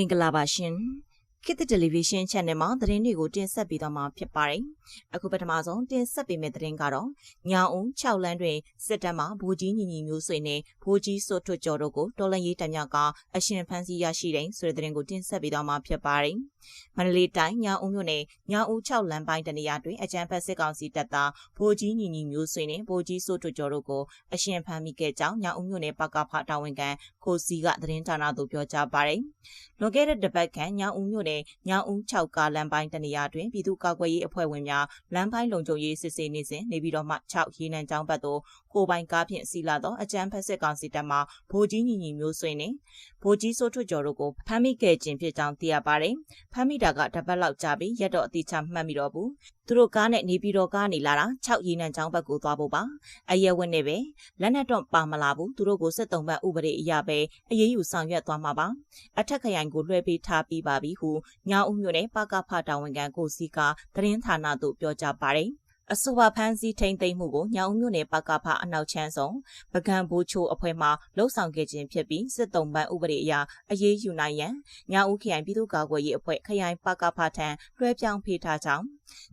င်္ဂလာပါရှင် ခေတ်သစ်တယ်လီဗီရှင်း channel မှာသတင်းတွေကိုတင်ဆက်ပေးသွားမှာဖြစ်ပါတယ်။အခုပထမဆုံးတင်ဆက်ပေးမယ့်သတင်းကတော့ညောင်ဦး6လမ်းတွင်စစ်တပ်မှဗိုလ်ကြီးညီညီမျိုးဆွေနဲ့ဗိုလ်ကြီးစိုးထွတ်ကျော်တို့ကိုတော်လန်ရေးတပ်များကအရှင်ဖမ်းဆီးရရှိတဲ့ဆိုတဲ့သတင်းကိုတင်ဆက်ပေးသွားမှာဖြစ်ပါတယ်။မန္တလေးတိုင်းညောင်ဦးမြို့နယ်ညောင်ဦး6လမ်းပိုင်းတနေရာတွင်အကြမ်းဖက်စစ်ကောင်စီတပ်သားဗိုလ်ကြီးညီညီမျိုးဆွေနဲ့ဗိုလ်ကြီးစိုးထွတ်ကျော်တို့ကိုအရှင်ဖမ်းမိခဲ့ကြောင်းညောင်ဦးမြို့နယ်ပကဖတာဝန်ခံကိုစီကသတင်းဌာနသို့ပြောကြားပါတယ်။လွန်ခဲ့တဲ့တပတ်ခန့်ညောင်ဦးမြို့နယ်ညောင်ဦး6ကားလမ်းပိုင်းတနေရာတွင်ပြည်သူ့ကာကွယ်ရေးအဖွဲ့ဝင်များလမ်းပိုင်းလုံခြုံရေးစစ်ဆေးနေစဉ်နေပြီးတော့မှ6ရေနံကျောင်းဘက်သို့ကိုပိုင်ကားဖြင့်စီလာသောအကြမ်းဖက်စစ်ကောင်စီတပ်မှဗိုလ်ကြီးညီညီမျိုးဆွေနှင့်ဗိုလ်ကြီးစိုးထွတ်ကျော်တို့ကိုဖမ်းမိခဲ့ခြင်းဖြစ်ကြောင်းသိရပါတယ်။ဖမ်းမိတာကတပတ်လောက်ကြာပြီးရက်တော့အတိအကျမှတ်မိတော့ဘူး။ သူတို့ကားနဲ့နေပြည်တော်ကားနေလာတာ6ရေနံကျောင်းဘက်ကိုသွားဖို့ပါ။အရက်ဝက်နဲ့ပဲလက်နက်တော့ပါမလာဘူး။သူတို့ကိုစစ်တုံးဘက်ဥပဒေအရပဲအရေးယူဆောင်ရွက်သွားမှာပါ။အထက်ခရိုင်ကိုလွှဲပေးထားပြီးပါပြီဟုညောင်ဦးမြို့နယ်ပကဖတာဝန်ခံကိုစီကသတင်းဌာနသို့ပြောကြားပါတယ်။အဆိုပါဖမ်းဆီးထိန်သိမ်းမှုကိုညောင်မြို့နယ်ပကဖအနောက်ချမ်းဆောင်ပကံဘိုးချိုအဖွဲ့မှလှုပ်ဆောင်ခဲ့ခြင်းဖြစ်ပြီးစစ်တုံးပန်းဥပဒေအရအရေးယူနိုင်ရန်ညောင်ဦးခရိုင်ပြည်သူ့ကာကွယ်ရေးအဖွဲ့ခရိုင်ပကဖထံလွှဲပြောင်းဖေးထားကြောင်း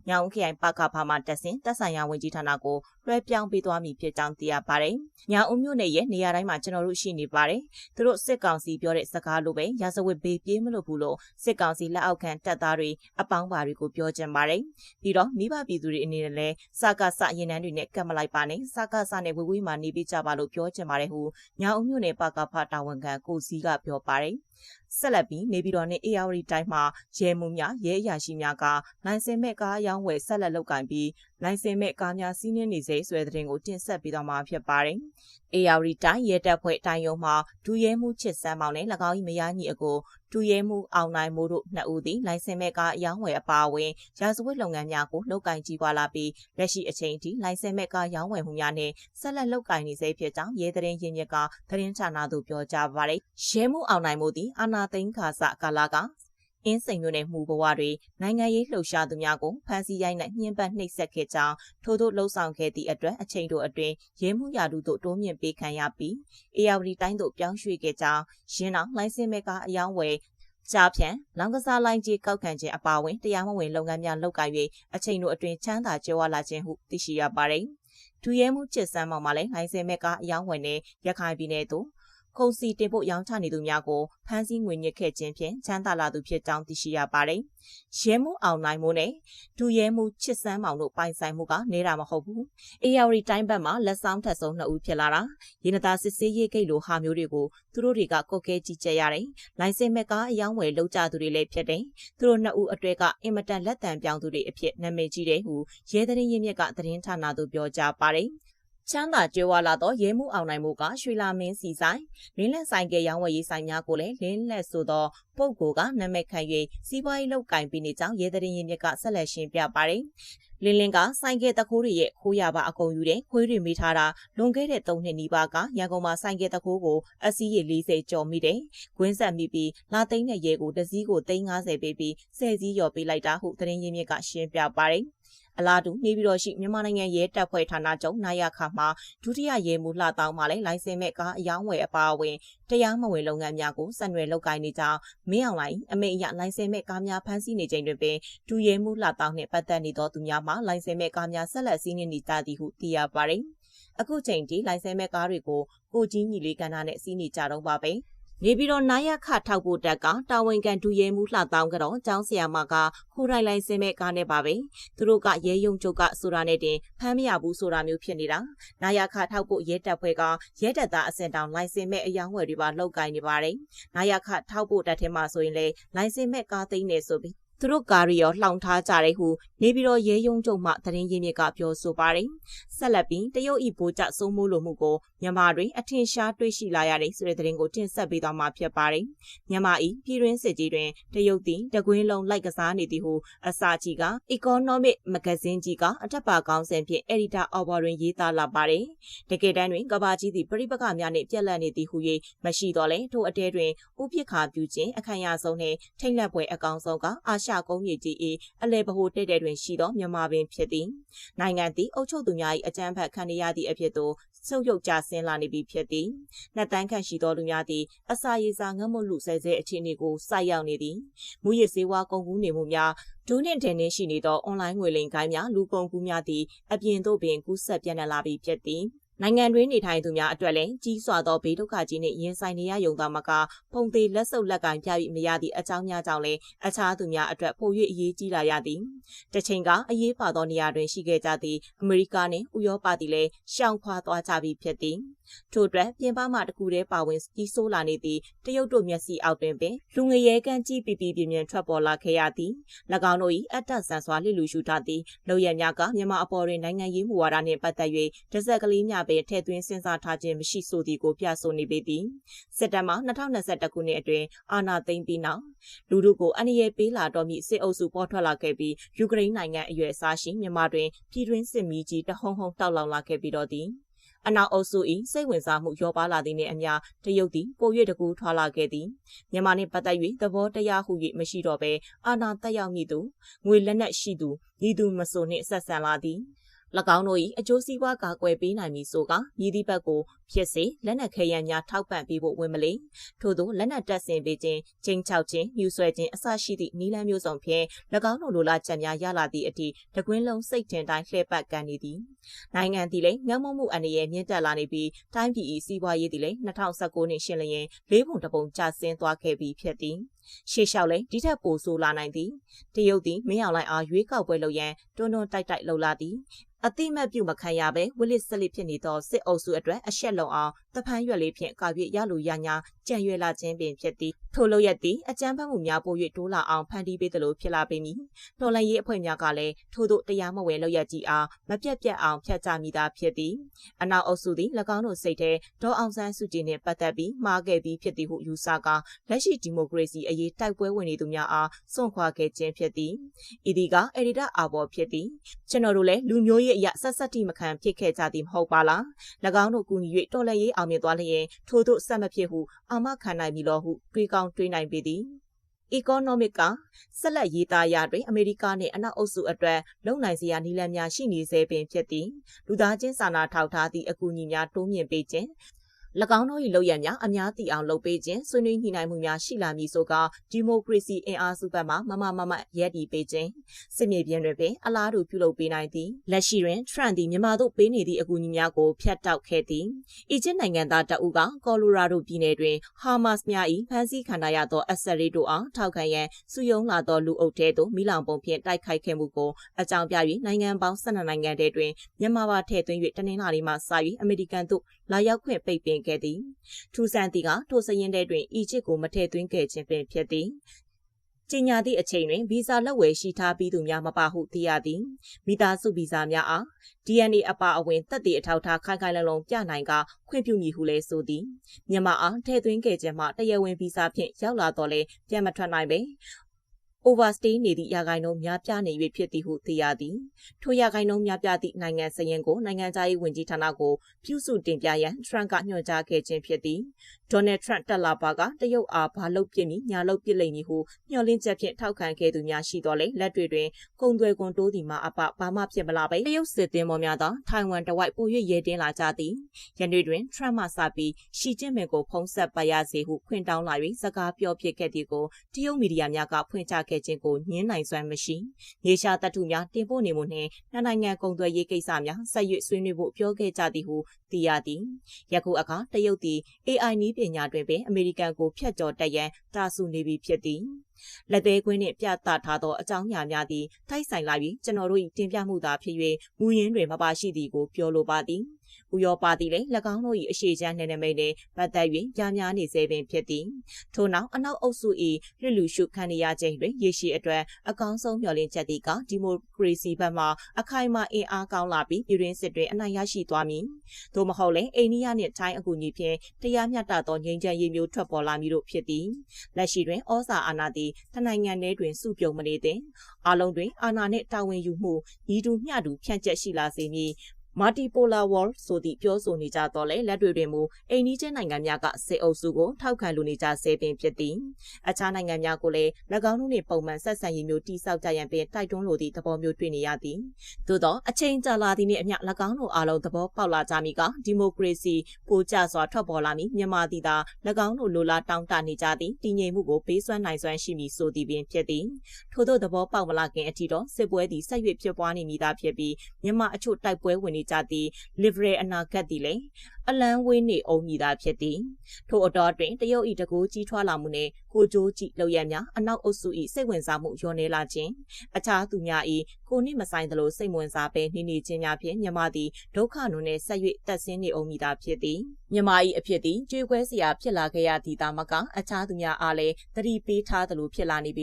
ညောင်ခရိုင်ပကဖမှတက်စဉ်တက်ဆိုင်ရာဝန်ကြီးဌာနကိုလွှဲပြောင်းပေးသွားမည်ဖြစ်ကြောင်းသိရပါတယ်။ညောင်ဦးမြို့နယ်ရဲ့နေရာတိုင်းမှာကျွန်တော်တို့ရှိနေပါတယ်။သူတို့စစ်ကောင်စီပြောတဲ့စကားလိုပဲရာဇဝတ်ဘေးပြေးမလို့ဘူးလို့စစ်ကောင်စီလက်အောက်ခံတပ်သားတွေအပေါင်းပါတွေကိုပြောကြပါတယ်။ပြီးတော့မိဘပြည်သူတွေအနေနဲ့လည်းစကားစရင်နှန်းတွေနဲ့ကတ်မလိုက်ပါနဲ့စကားစနဲ့ဝေဝေးမှနေပေးကြပါလို့ပြောချင်ပါတယ်ဟုညောင်ဦးမြို့နယ်ပကဖတာဝန်ခံကိုစီကပြောပါတယ်။ဆက်လက်ပြီးနေပြည်တော်နဲ့အေယာဝတီတိုင်းမှာရဲမှုများရဲအရာရှိများကလိုင်စင်မဲ့ကားရောင်းဝယ်ဆက်လက်လုပ်ကင်ပြီးလိုင်စင်မဲ့ကားများစီးနင်းနေစေဆွဲတဲ့တင်ကိုတင်ဆက်ပေးသွားမှာဖြစ်ပါတယ်။အေယာဝတီတိုင်းရဲတပ်ဖွဲ့တိုင်းရုံးမှာဒူရဲမှုချစ်စမ်းမောင်နဲ့၎င်း၏မယားညီအကိုဒူရဲမှုအောင်နိုင်မိုးတို့နှစ်ဦးသည်လိုင်စင်မဲ့ကားအယောင်းဝယ်အပါအဝင်ရာဇဝတ်လုပ်ငန်းများကိုလုပ်ကင်ကြီးပွားလာပြီးလက်ရှိအချိန်ထိလိုင်စင်မဲ့ကားရောင်းဝယ်မှုများနဲ့ဆက်လက်လုပ်ကင်နေစေဖြစ်ကြောင်းရဲတရင်ရင်းမြစ်ကသတင်းဌာနသို့ပြောကြားပါရယ်။ရဲမှုအောင်နိုင်မိုးသည်အာနာသိန်းခါစကာလာက အင်းစိန်မြို့နယ်မှုဘဝတွေနိုင်ငံရေးလှုပ်ရှားသူများကိုဖမ်းဆီးရိုက်နှက်ညှဉ်းပန်းနှိပ်စက်ခဲ့ကြောင်းထို့သို့လှုံ့ဆော်ခဲ့သည့်အတွက်အချိန်တို့အတွင်းရဲမှုရာထူးသို့တိုးမြင့်ပေးခံရပြီးအေယာဝတီတိုင်းသို့ပြောင်းရွှေ့ခဲ့ကြောင်းရင်းအောင်လိုင်စင်မဲကအယောင်းဝယ်ကြားဖြန့်လောင်ကစားလိုင်းကြီးကောက်ခံခြင်းအပါအဝင်တရားမဝင်လုပ်ငန်းများလုပ်ကိုင်၍အချိန်တို့အတွင်းချမ်းသာကြွယ်ဝလာခြင်းဟုသိရှိရပါတယ်။ဒူရဲမှုချစ်စမ်းမောင်မှလည်းလိုင်စင်မဲကအယောင်းဝယ်နဲ့ရခိုင်ပြည်နယ်သို့ ခုံစီတင်ဖို့ရောင်းချနေသူများကိုဖမ်းဆီးငွေညစ်ခဲ့ခြင်းဖြင့်ချမ်းသာလာသူဖြစ်ကြောင်းသိရှိရပါတယ်။ရဲမှုအောင်နိုင်မိုးနဲ့ဒူရဲမှုချစ်စမ်းမောင်တို့ပိုင်ဆိုင်မှုကနေတာမဟုတ်ဘူး။ AR တိုင်းဘက်မှာလက်ဆောင်ထက်ဆုံးနှစ်ဦးဖြစ်လာတာ။ရင်းသားစစ်ဆေးရေးဂိတ်လိုဟာမျိုးတွေကိုသူတို့တွေကကုတ်ကဲကြီးကြရတယ်။လိုင်စင်မဲ့ကားအယောင်းဝယ်လောက်ကြသူတွေလည်းဖြစ်တယ်။သူတို့နှစ်ဦးအတွေ့ကအင်မတန်လက်တံပြောင်းသူတွေအဖြစ်နာမည်ကြီးတယ်ဟုရဲသတင်းရင်းမြစ်ကသတင်းဌာနသို့ပြောကြားပါတယ်။ ချမ်းသာကြွယ်ဝလာသောရဲမှုအောင်နိုင်မှုကရွှေလာမင်းစီဆိုင်လင်းလက်ဆိုင်ကရောင်းဝယ်ရေးဆိုင်များကိုလည်းလင်းလက်ဆိုသောပုပ်ကိုကနာမည်ခံ၍စီးပွားရေးလုပ်ကင်ပြီးနေကြောင်းရဲတရင်ရင်မြစ်ကဆက်လက်ရှင်းပြပါတယ်လင်းလင်းကဆိုင်ကဲတခိုးတွေရဲ့ခိုးရပါအကုန်ယူတယ်ခွေးတွေမိထားတာလွန်ခဲ့တဲ့၃နှစ်နီးပါးကရန်ကုန်မှာဆိုင်ကဲတခိုးကိုအစည်းရေ40ကျော်မိတယ်။ကွင်းဆက်မိပြီးလာသိန်းတဲ့ရဲကိုတစည်းကို350ပေးပြီးဆယ်စည်းရော်ပေးလိုက်တာဟုသတင်းရင်းမြစ်ကရှင်းပြပါတယ်။ အလားတူနေပြည်တော်ရှိမြန်မာနိုင်ငံရဲတပ်ဖွဲ့ဌာနချုပ်နာယခမှာဒုတိယရဲမှူးလှတောင်းမှလည်းလိုင်စင်မဲ့ကားအယောင်းဝယ်အပါအဝင်တရားမဝင်လုပ်ငန်းများကိုဆက်နွယ်လုပ်ကိုင်နေကြောင်းမင်းအောင်လိုင်းအမိအရလိုင်စင်မဲ့ကားများဖမ်းဆီးနေချိန်တွင်ပင်ဒူရဲမှူးလှတောင်းနှင့်ပတ်သက်နေသောသူများမှလိုင်စင်မဲ့ကားများဆက်လက်စီးနှင်နေကြသည်ဟုသိရပါသည်အခုချိန်ထိလိုင်စင်မဲ့ကားတွေကိုကိုကြီးညီလေးကဏ္ဍနဲ့စီးနေကြတော့ပါပဲ။ နေပြီးတော့နာယခထောက်ဖို့တက်ကတာဝန်ခံဒူရဲမှုလှတောင်းကတော့ကျောင်းဆရာမကခိုးထိုင်လိုက်စင်မဲ့ကားနဲ့ပါပဲသူတို့ကရဲယုံချုပ်ကဆိုတာနဲ့တင်ဖမ်းမရဘူးဆိုတာမျိုးဖြစ်နေတာနာယခထောက်ဖို့ရဲတပ်ဖွဲ့ကရဲတပ်သားအစင်တောင်လိုင်စင်မဲ့အယောင်းဝယ်တွေပါလောက်ကင်နေပါတယ်နာယခထောက်ဖို့တက်ထဲမှာဆိုရင်လေလိုင်စင်မဲ့ကားသိမ်းနေဆိုပြီး သူတို့ကားရီရောလှောင်ထားကြတယ်ဟုနေပြီးတော့ရဲယုံကျုံမှသတင်းရင်းမြစ်ကပြောဆိုပါတယ်။ဆက်လက်ပြီးတရုတ်ဤဘိုးကျစိုးမိုးလိုမှုကိုမြန်မာတွင်အထင်ရှားတွေ့ရှိလာရတဲ့ဆိုတဲ့သတင်းကိုတင်ဆက်ပေးသွားမှာဖြစ်ပါတယ်။မြန်မာဤပြည်တွင်းစစ်ကြီးတွင်တရုတ်သည်တကွင်းလုံးလိုက်ကစားနေသည်ဟုအစာကြီးက Economic Magazine ကြီးကအထက်ပါကောင်းစဉ်ဖြင့် Editor Over တွင်ရေးသားလာပါတယ်။တကယ်တမ်းတွင်ကဘာကြီးသည်ပြိပကများနှင့်ပြက်လက်နေသည်ဟု၍မရှိတော့လဲထို့အတဲတွင်ဥပိ္ပခါပြုခြင်းအခမ်းအရဆုံးနှင့်ထိတ်လန့်ပွဲအကောင်ဆုံးကအာရှရှာကုန်းမြေကြီး၏အလဲဗဟိုတဲ့တဲ့တွင်ရှိသောမြန်မာပင်ဖြစ်သည်နိုင်ငံသည်အုပ်ချုပ်သူများ၏အကြမ်းဖက်ခံရသည့်အဖြစ်သို့ဆုပ်ယုပ်ကြဆင်းလာနေပြီဖြစ်သည်နှစ်တန်းခန့်ရှိသောလူများသည်အစာရေစာငတ်မွတ်လူဆဲဆဲအခြေအနေကိုစိုက်ရောက်နေသည်မူရစ်စေဝါကုန်ကူးနေမှုများဒုနှင့်ဒန်နှင်းရှိနေသောအွန်လိုင်းငွေလိမ်ကိုင်းများလူကုန်ကူးများသည်အပြင်သို့ပင်ကူးဆက်ပြန့်နှံ့လာပြီးဖြစ်သည် နိုင်ငံတွင်းနေထိုင်သူများအတွက်လည်းကြီးစွာသောဘေးဒုက္ခကြီးနှင့်ရင်ဆိုင်နေရယုံသာမကပုံသေးလက်ဆုပ်လက်ကင်ပြပြီးမရသည့်အကြောင်းများကြောင့်လည်းအခြားသူများအတွက်ပို၍အရေးကြီးလာရသည်။တစ်ချိန်ကအရေးပါသောနေရာတွင်ရှိခဲ့ကြသည့်အမေရိကနှင့်ဥရောပသည်လည်းရှောင်ခွာသွားကြပြီဖြစ်သည်။ထို့အတွက်ပြင်ပမှတကူတည်းပါဝင်ကြီးဆိုးလာနေသည့်တရုတ်တို့မျက်စိအောက်တွင်ပင်လူငရဲကန်းကြီးပီပီပြင်းပြင်းထွက်ပေါ်လာခဲ့ရသည်၎င်းတို့၏အတ္တဆန်စွာလှစ်လူရှုထားသည့်လုံရများကမြန်မာအပေါ်တွင်နိုင်ငံရေးမူဝါဒနှင့်ပတ်သက်၍တစက်ကလေးများပင်ထည့်သွင်းစဉ်းစားထားခြင်းမရှိဆိုသည်ကိုပြဆိုနေပေသည်စက်တဘာ2021ခုနှစ်အတွင်းအာဏာသိမ်းပြီးနောက်လူတို့ကိုအန္တရာယ်ပေးလာတော့မည့်စစ်အုပ်စုပေါ်ထွက်လာခဲ့ပြီးယူကရိန်းနိုင်ငံအရွယ်အစားရှိမြန်မာတွင်ပြည်တွင်းစစ်မီးကြီးတဟုံဟုံတောက်လောင်လာခဲ့ပြီးတော့သည်အနောက်အုပ်စု၏စိတ်ဝင်စားမှုလျော့ပါလာသည်နှင့်အမျှတရုတ်သည်ပို၍တကူထွာလာခဲ့သည်မြန်မာနှင့်ပတ်သက်၍သဘောတရားဟု၍မရှိတော့ဘဲအာဏာတက်ရောက်မည်သူငွေလက်နက်ရှိသူဤသူမဆိုနှင့်ဆက်ဆံလာသည်၎ င်းတို့၏အကျိုးစီးပွားကာကွယ်ပေးနိုင်မည်ဆိုကမြည်သည့်ဘက်ကို ဖြစ်စေလက်နက်ခဲယမ်းများထောက်ပံ့ပေးဖို့ဝင်မလေးထို့သောလက်နက်တပ်ဆင်ပေးခြင်းချင်းချောက်ခြင်းမြူဆွဲခြင်းအစရှိသည့်နီလန်းမျိုးစုံဖြင့်၎င်းတို့လိုလားချက်များရလာသည့်အထိတကွင်းလုံးစိတ်ထင်တိုင်းလှည့်ပတ်ကန်နေသည်နိုင်ငံသည်လည်းငတ်မမှုအန္တရာယ်မြင့်တက်လာနေပြီးတိုင်းပြည်၏စီးပွားရေးသည်လည်း2019နှစ်ရှင်းလျင်လေးပုံတစ်ပုံကျဆင်းသွားခဲ့ပြီးဖြစ်သည်ရှေ့လျှောက်လဲဒီထက်ပိုဆိုးလာနိုင်သည်တရုတ်သည်မင်းအောင်လှိုင်အားရွေးကောက်ပွဲလုပ်ရန်တွန်းတွန်းတိုက်တိုက်လှုပ်လာသည်အတိမတ်ပြုမခံရဘဲဝလစ်ဆက်လစ်ဖြစ်နေသောစစ်အုပ်စုအတွက်အရှက်လုံအောင်တဖန်ရွက်လေးဖြင့်ကာပြည့်ရလိုရညာကြံရွယ်လာခြင်းပင်ဖြစ်သည်ထိုလိုရက်သည်အကြမ်းဖက်မှုများပို၍တိုးလာအောင်ဖန်တီးပေးသလိုဖြစ်လာပေမည်တော်လှန်ရေးအဖွဲ့များကလည်းထို့သို့တရားမဝင်လုပ်ရက်ကြီးအားမပြတ်ပြတ်အောင်ဖျက်ချမိတာဖြစ်သည်အနောက်အုပ်စုသည်၎င်းတို့စိတ်ထဲဒေါအောင်ဆန်းစုကြည်နှင့်ပတ်သက်ပြီးမှားခဲ့ပြီးဖြစ်သည်ဟုယူဆကာလက်ရှိဒီမိုကရေစီအရေးတိုက်ပွဲဝင်နေသူများအားစွန့်ခွာခဲ့ခြင်းဖြစ်သည်ဤသည်ကအရီဒါအာဘော်ဖြစ်သည်ကျွန်တော်တို့လည်းလူမျိုးရေးအရာဆက်ဆက်တိမခံဖြစ်ခဲ့ကြသည်မဟုတ်ပါလား၎င်းတို့ကူညီ၍တော်လှန်ရေးအောင်မြင်သွားလျင်ထို့သို့ဆက်မဖြစ်ဟုအာမခံနိုင်ပြီလို့ဟုတွေးကောင်းတွေးနိုင်ပေသည် economic ကဆက်လက်ရေးသားရာတွင်အမေရိကနှင့်အနောက်အုပ်စုအတွက်လုံနိုင်စရာနည်းလမ်းများရှိနေစေပင်ဖြစ်သည်လူသားချင်းစာနာထောက်ထားသည့်အကူအညီများတိုးမြင့်ပေးခြင်း၎ င်းတို့၏လုပ်ရများအများသိအောင်လုပ်ပေးခြင်းဆွေးနွေးညှိနှိုင်းမှုများရှိလာမည်ဆိုကဒီမိုကရေစီအင်အားစုဘက်မှမမမမရက်တည်ပေးခြင်းစစ်မြေပြင်တွင်ပင်အလားတူပြုလုပ်ပေးနိုင်သည်လက်ရှိတွင် Trump သည်မြန်မာတို့ပေးနေသည့်အကူအညီများကိုဖျက်တောက်ခဲ့သည်အီဂျစ်နိုင်ငံသားတအုပ်ကကော်လိုရာဒိုပြည်နယ်တွင်ဟာမတ်များ၏ဖမ်းဆီးခံရသောအဆက်ရီတို့အားထောက်ခံရန်စုယုံလာသောလူအုပ်ထဲသို့မိလောင်ပုံဖြင့်တိုက်ခိုက်ခဲ့မှုကိုအကြောင်းပြ၍နိုင်ငံပေါင်း12နိုင်ငံထဲတွင်မြန်မာပါထည့်သွင်း၍တနင်္လာနေ့မှစ၍အမေရိကန်သို့လာရောက်ခွင့်ပိတ်ပင်ခဲ့သည်ထူဆန်သည်ကထိုစရင်တဲတွင်အီဂျစ်ကိုမထည့်သွင်းခဲ့ခြင်းပင်ဖြစ်သည်ကျညာသည့်အချိန်တွင်ဗီဇာလက်ဝယ်ရှိထားပြီးသူများမပါဟုသိရသည်မိသားစုဗီဇာများအား DNA အပါအဝင်သက်သေအထောက်ထားခိုင်ခိုင်လုံလုံပြနိုင်ကခွင့်ပြုမည်ဟုလည်းဆိုသည်မြန်မာအားထည့်သွင်းခဲ့ခြင်းမှတရားဝင်ဗီဇာဖြင့်ရောက်လာတော့လဲပြန်မထွက်နိုင်ပဲ overstay နေသည့်ရာဂိုင်နှုန်းများပြားနေ၍ဖြစ်သည်ဟုသိရသည်ထိုရာဂိုင်နှုန်းများပြားသည့်နိုင်ငံစရင်ကိုနိုင်ငံသားရေးဝန်ကြီးဌာနကိုပြုစုတင်ပြရန် Trump ကညွှန်ကြားခဲ့ခြင်းဖြစ်သည် ဒေါ်နယ်ထရန့်တက်လာပါကတရုတ်အားဘာလုပ်ပြစ်မည်ညာလုပ်ပြစ်လိမ့်မည်ဟုမျှော်လင့်ချက်ဖြင့်ထောက်ခံခဲ့သူများရှိတော်လဲလက်တွေတွင်ကုံသွဲကွန်တိုးသည်မှာအပဘာမှဖြစ်မလာပဲတရုတ်စစ်သည်မော်များသောထိုင်ဝမ်တဝိုက်ပို၍ရဲတင်းလာကြသည်ရန်တွေတွင်ထရန့်မှစပြီးရှီကျင့်မင်ကိုဖုံးဆက်ပါရစေဟုခွင့်တောင်းလာ၍စကားပြောဖြစ်ခဲ့သည်ကိုတရုတ်မီဒီယာများကဖွင့်ချခဲ့ခြင်းကိုညှင်းနိုင်စွမ်းမရှိရေရှားတပ်ထုများတင်ပို့နေမှုနှင့်နှစ်နိုင်ငံကုန်သွယ်ရေးကိစ္စများဆက်ရွဆွေးနွေးဖို့ပြောခဲ့ကြသည်ဟုသိရသည်ယခုအခါတရုတ်သည် AI နည်းပညာတွင်ပင်အမေရိကန်ကိုဖျက်ကျော်တက်ရန်တာဆူနေပြီဖြစ်သည်လက်သေးကွင်းနှင့်ပြသထားသောအကြောင်းအရာများသည်ထိုက်ဆိုင်လာပြီးကျွန်တော်တို့၏တင်ပြမှုသာဖြစ်၍မူရင်းတွင်မပါရှိသည်ကိုပြောလိုပါသည် ဥရောပသည်လည်း၎င်းတို့၏အရှိချမ်းနှင့်နမိတ်နှင့်ပတ်သက်၍ကြားများနေစေပင်ဖြစ်သည်ထို့နောက်အနောက်အုပ်စု၏လွတ်လူရှုခံရခြင်းတွင်ရေရှည်အတွက်အကောင်းဆုံးမျှော်လင့်ချက်သည်ကဒီမိုကရေစီဘက်မှအခိုင်အမာအင်အားကောင်းလာပြီးပြည်တွင်းစစ်တွင်အနိုင်ရရှိသွားမည်သို့မဟုတ်လည်းအိန္ဒိယနှင့်ထိုင်းအကူအညီဖြင့်တရားမျှတသောငြိမ်းချမ်းရေးမျိုးထွက်ပေါ်လာမည်တို့ဖြစ်သည်လက်ရှိတွင်ဩဇာအာဏာသည်တနိုင်ငံထဲတွင်စုပြုံမနေသင့်အလုံးတွင်အာဏာနှင့်တာဝန်ယူမှုညီတူမျှတူဖြန့်ကျက်ရှိလာစေမည် မ multipolar world ဆိုသည့်ပြောဆိုနေကြတော့လေလက်တွေတွင်မူအိန္ဒိယနိုင်ငံများကစစ်အုပ်စုကိုထောက်ခံလိုနေကြဆဲပင်ဖြစ်သည်အခြားနိုင်ငံများကိုလည်း၎င်းတို့နှင့်ပုံမှန်ဆက်ဆံရေးမျိုးတိစောက်ကြရန်ပင်တိုက်တွန်းလိုသည့်သဘောမျိုးတွေ့နေရသည်သို့သောအချိန်ကြာလာသည့်နှင့်အမျှ၎င်းတို့အားလုံးသဘောပေါက်လာကြမည်ကဒီမိုကရေစီပိုကျစွာထွက်ပေါ်လာမည်မြန်မာသည်သာ၎င်းတို့လိုလားတောင်းတနေကြသည့်တည်ငြိမ်မှုကိုပေးစွမ်းနိုင်စွမ်းရှိမည်ဆိုသည်ပင်ဖြစ်သည်ထို့သောသဘောပေါက်မလာခင်အထိတော့စစ်ပွဲသည်ဆက်၍ဖြစ်ပွားနေမည်သာဖြစ်ပြီးမြန်မာအချို့တိုက်ပွဲဝင်နေကြသည့် liberal အနာဂတ်သည်လည်းအလန်းဝေးနေအောင်မည်သာဖြစ်သည်ထို့အတော်တွင်တရုတ်၏တကူကြီးထွားလာမှုနှင့်ကိုကြိုးကြည့်လောက်ရများအနောက်အုပ်စု၏စိတ်ဝင်စားမှုလျော့နေလာခြင်းအခြားသူများ၏ကိုနှင့်မဆိုင်သလိုစိတ်ဝင်စားပဲနေနေခြင်းများဖြင့်မြမသည်ဒုက္ခနုနှင့်ဆက်၍တက်ဆင်းနေအောင်မည်သာဖြစ်သည်မြမ၏အဖြစ်သည်ကြွေးခွဲစရာဖြစ်လာခဲ့ရသည်သာမကအခြားသူများအားလည်းသတိပေးထားသလိုဖြစ်လာနေပြီ